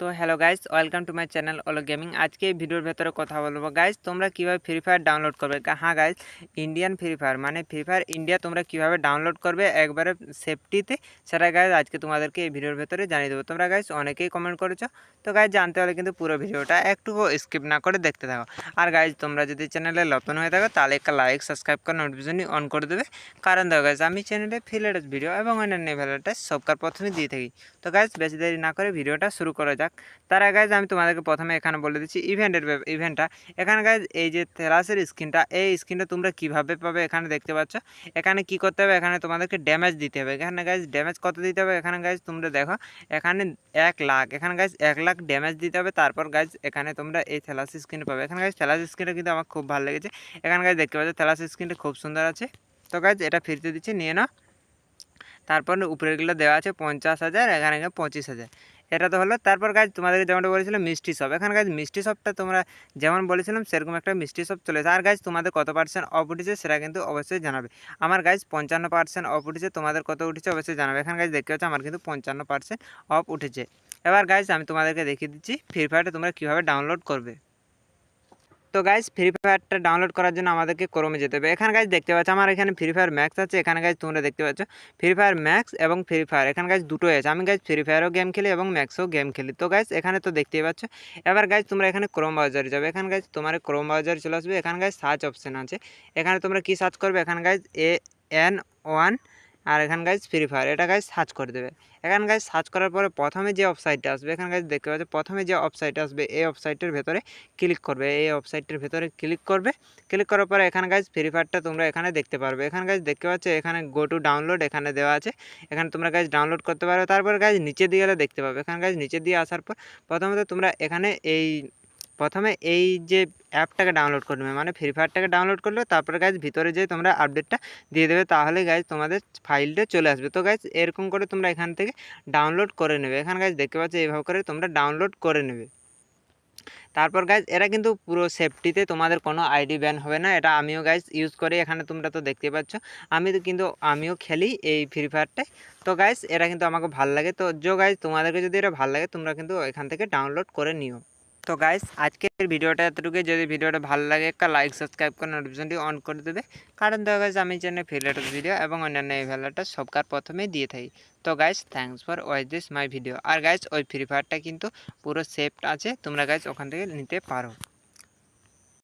তো hello guys welcome to my channel ওলো gaming আজকে এই ভিডিওর ভেতরে কথা বলব। গাইস তোমরা কীভাবে ফ্রি ফায়ার ডাউনলোড করবে? হ্যাঁ গাইস ইন্ডিয়ান ফ্রি ফায়ার মানে ফ্রি ফায়ার ইন্ডিয়া তোমরা কীভাবে ডাউনলোড করবে? একবারে সেফটিতে সেটা গাইস আজকে তোমাদেরকে এই ভিডিওর ভেতরে জানিয়ে দেবো। তোমরা গাইস অনেকেই কমেন্ট করেছ। তো গাইস জানতে হলে কিন্তু পুরো ভিডিওটা একটু স্কিপ না করে দেখতে থাকো। আর গাইস তোমরা যদি চ্যানেলে নতুন হয়ে থাকো, তাহলে একটা লাইক সাবস্ক্রাইব করে নোটিফিকেশনই অন করে দেবে। কারণ দেখো গাইস আমি চ্যানেলে ফ্রি ভিডিও এবং অন্যান্য ভ্যালুটা সবকার প্রথমে দিয়ে থাকি। তো গাইস বেশি দেরি না করে ভিডিওটা শুরু করা যাক তার আগে আমি তোমাদেরকে প্রথমে এখানে বলে দিচ্ছি ইভেন্টের ইভেন্টটা এখানে গাইজ এই যে থেরাসের স্ক্রিনটা এই স্ক্রিনটা তোমরা কীভাবে পাবে এখানে দেখতে পাচ্ছ। এখানে কি করতে হবে? এখানে তোমাদেরকে ড্যামেজ দিতে হবে। এখানে গাইজ ড্যামেজ কত দিতে হবে? এখানে গাইজ তোমরা দেখো, এখানে এক লাখ। এখানে গাইজ এক লাখ ড্যামেজ দিতে হবে। তারপর গাইজ এখানে তোমরা এই থেলাস স্ক্রিন পাবে। এখানে গাইজ থেলাস স্ক্রিনটা কিন্তু আমার খুব ভালো লেগেছে। এখানে গাইজ দেখতে পাচ্ছ থেলাস স্ক্রিনটা খুব সুন্দর আছে। তো গাইজ এটা ফিরতে দিচ্ছি, নিয়ে নাও। তারপর উপরেরগুলো দেওয়া আছে পঞ্চাশ হাজার, এখানে পঁচিশ হাজার। এটা তো হলো। তারপর গাছ তোমাদেরকে যেমনটা বলেছিলাম, মিষ্টি শপ এখানে গাছ মিষ্টি শপটা তোমরা যেমন বলেছিলাম, সেরকম একটা মিষ্টি শপ চলেছে আর গাছ তোমাদের কত পার্সেন্ট অফ উঠেছে সেটা কিন্তু অবশ্যই জানাবে। আমার গাছ পঞ্চান্ন পার্সেন্ট অফ উঠেছে। তোমাদের কত উঠেছে অবশ্যই জানাবে। এখানে গাছ দেখতে পাচ্ছ, আমার কিন্তু পঞ্চান্ন পার্সেন্ট অফ উঠেছে। এবার গাছ আমি তোমাদেরকে দেখিয়ে দিচ্ছি ফ্রি ফায়ারটা তোমরা কীভাবে ডাউনলোড করবে। তো গাইজ ফ্রি ফায়ারটা ডাউনলোড করার জন্য আমাদেরকে ক্রমে যেতে হবে। এখানে গাইজ দেখতে পাচ্ছ, আমার এখানে ফ্রি ফায়ার ম্যাক্স আছে। এখানে গাইজ তোমরা দেখতে পাচ্ছ ফ্রি ফায়ার ম্যাক্স এবং ফ্রি ফায়ার এখানে গাইজ দুটোই আছে। আমি গাইজ ফ্রি ফায়ারও গেম খেলি এবং ম্যাক্সও গেম খেলি। তো গাইজ এখানে তো দেখতেই পাচ্ছ, এবার গাইজ তোমরা এখানে ক্রোম ব্রাউজারে যাবে। এখানে গাইজ তোমার ক্রোম ব্রাউজারে চলে আসবে। এখানে গাইজ সার্চ অপশান আছে। এখানে তোমরা কি সার্চ করবে? এখানে গাইজ এ এন ওয়ান আর এখানে গাইজ ফ্রি ফায়ার এটা গাইজ সার্চ করে দেবে। এখানে গাইজ সার্চ করার পরে প্রথমে যে ওয়েবসাইটটা আসবে, এখানে গাইজ দেখতে পাচ্ছ, প্রথমে যে ওয়েবসাইট আসবে, এই ওয়েবসাইটের ভেতরে ক্লিক করবে। এই ওয়েবসাইটের ভেতরে ক্লিক করবে। ক্লিক করার পরে এখানে গাইজ ফ্রি ফায়ারটা তোমরা এখানে দেখতে পারবে। এখানে গাইজ দেখতে পাচ্ছ, এখানে গো টু ডাউনলোড এখানে দেওয়া আছে। এখানে তোমরা গাইজ ডাউনলোড করতে পারবে। তারপর গাইজ নিচে দিয়ে গেলে দেখতে পাবে। এখানে গাইজ নিচে দিয়ে আসার পর প্রথমত তোমরা এখানে এই প্রথমে এই যে অ্যাপটাকে ডাউনলোড করবে মানে ফ্রি ফায়ারটাকে ডাউনলোড করলে তারপরে গাইজ ভিতরে যেয়ে তোমরা আপডেটটা দিয়ে দেবে, তাহলে গাইজ তোমাদের ফাইলটা চলে আসবে। তো গাইজ এরকম করে তোমরা এখান থেকে ডাউনলোড করে নেবে। এখানে গাইজ দেখতে পাচ্ছ এইভাবে করে তোমরা ডাউনলোড করে নেবে। তারপর গাইজ এরা কিন্তু পুরো সেফটিতে তোমাদের কোনো আইডি ব্যান হবে না। এটা আমিও গাইজ ইউজ করি, এখানে তোমরা তো দেখতে পাচ্ছ। আমি তো কিন্তু, আমিও খেলি এই ফ্রি ফায়ারটাই তো গাইজ এরা কিন্তু আমাকে ভালো লাগে। তো যো গাইজ তোমাদেরকে যদি এটা ভালো লাগে, তোমরা কিন্তু এখান থেকে ডাউনলোড করে নিও। তো গাইস আজকের ভিডিওটা এতটুকু যদি ভিডিওটা ভালো লাগে, একটা লাইক সাবস্ক্রাইব করে নোটিফিকেশনটি অন করে দেবে। কারণ দেখা গাইস আমি চ্যানেল ফিলেটেড ভিডিও এবং অন্যান্য এই ভেলাটা সবকার প্রথমেই দিয়ে থাকি। তো guys thanks for watch this my video R guys ওই ফ্রি ফায়ারটা কিন্তু পুরো সেফট আছে। তোমরা গাইস ওখান থেকে নিতে পারো।